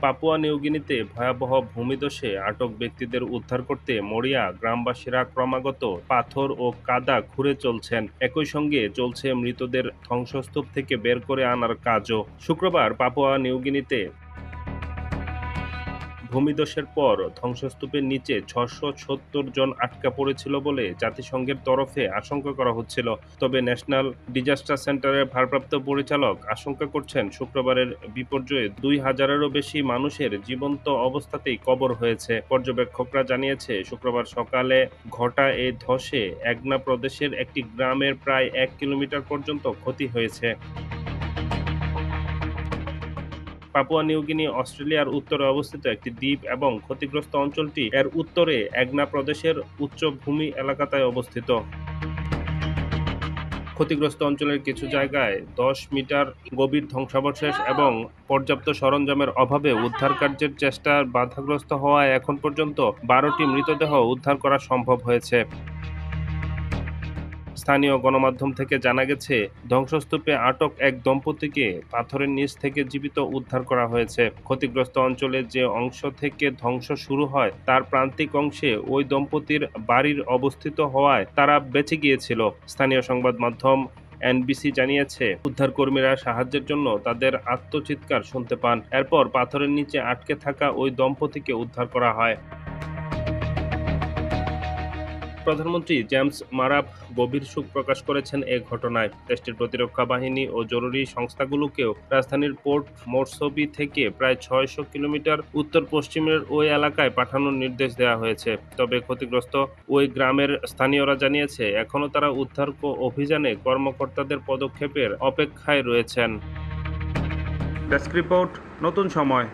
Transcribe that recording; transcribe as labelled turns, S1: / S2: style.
S1: Papua নিউগিনিতে ভয়াবহ ভূমিধসে আটক ব্যক্তিদের উদ্ধার করতে মরিয়া গ্রামবাসীরা ক্রমাগত পাথর ও কাদা খুঁড়ে চলছেন। একই সঙ্গে চলছে মৃতদের ধ্বংসস্তূপ থেকে বের করে আনার কাজও। শুক্রবার পাপুয়া নিউগিনিতে ভূমিধসের পর ধ্বংসস্তূপের নিচে ছশো সত্তর জন আটকা পড়েছিল বলে জাতিসংঘের তরফে আশঙ্কা করা হচ্ছিল। তবে ন্যাশনাল ডিজাস্টার সেন্টারের ভারপ্রাপ্ত পরিচালক আশঙ্কা করছেন, শুক্রবারের বিপর্যয়ে দুই হাজারেরও বেশি মানুষের জীবন্ত অবস্থাতেই কবর হয়েছে। পর্যবেক্ষকরা জানিয়েছে, শুক্রবার সকালে ঘটা এই ধসে একনা প্রদেশের একটি গ্রামের প্রায় এক কিলোমিটার পর্যন্ত ক্ষতি হয়েছে। পাপুয়া নিউগিনি অস্ট্রেলিয়ার উত্তরে অবস্থিত একটি দ্বীপ এবং ক্ষতিগ্রস্ত অঞ্চলটি এর উত্তরে একনা প্রদেশের উচ্চভূমি এলাকাতায় অবস্থিত। ক্ষতিগ্রস্ত অঞ্চলের কিছু জায়গায় দশ মিটার গভীর ধ্বংসাবশেষ এবং পর্যাপ্ত সরঞ্জামের অভাবে উদ্ধার কার্যের চেষ্টা বাধাগ্রস্ত হওয়ায় এখন পর্যন্ত বারোটি মৃতদেহ উদ্ধার করা সম্ভব হয়েছে। স্থানীয় গণমাধ্যম থেকে জানা গেছে, ধ্বংসস্তূপে আটক এক দম্পতিকে পাথরের নিচ থেকে জীবিত উদ্ধার করা হয়েছে। ক্ষতিগ্রস্ত অঞ্চলে যে অংশ থেকে ধ্বংস শুরু হয়, তার প্রান্তিক অংশে ওই দম্পতির বাড়ির অবস্থিত হওয়ায় তারা বেঁচে গিয়েছিল। স্থানীয় সংবাদ মাধ্যম এনবিসি জানিয়েছে, উদ্ধারকর্মীরা সাহায্যের জন্য তাদের আত্মচিৎকার শুনতে পান। এরপর পাথরের নিচে আটকে থাকা ওই দম্পতিকে উদ্ধার করা হয়। প্রধানমন্ত্রী জেমস মারাপ গভীর শোক প্রকাশ করেছেন এ ঘটনায়। দেশটির প্রতিরক্ষা বাহিনী ও জরুরি সংস্থাগুলোকেও রাজধানীর পোর্ট মোরসবি থেকে প্রায় ছয়শো কিলোমিটার উত্তর পশ্চিমের ওই এলাকায় পাঠানোর নির্দেশ দেওয়া হয়েছে। তবে ক্ষতিগ্রস্ত ওই গ্রামের স্থানীয়রা জানিয়েছে, এখনও তারা উদ্ধার অভিযানে কর্মকর্তাদের পদক্ষেপের অপেক্ষায় রয়েছেন। ডেস্ক রিপোর্ট, নতুন সময়।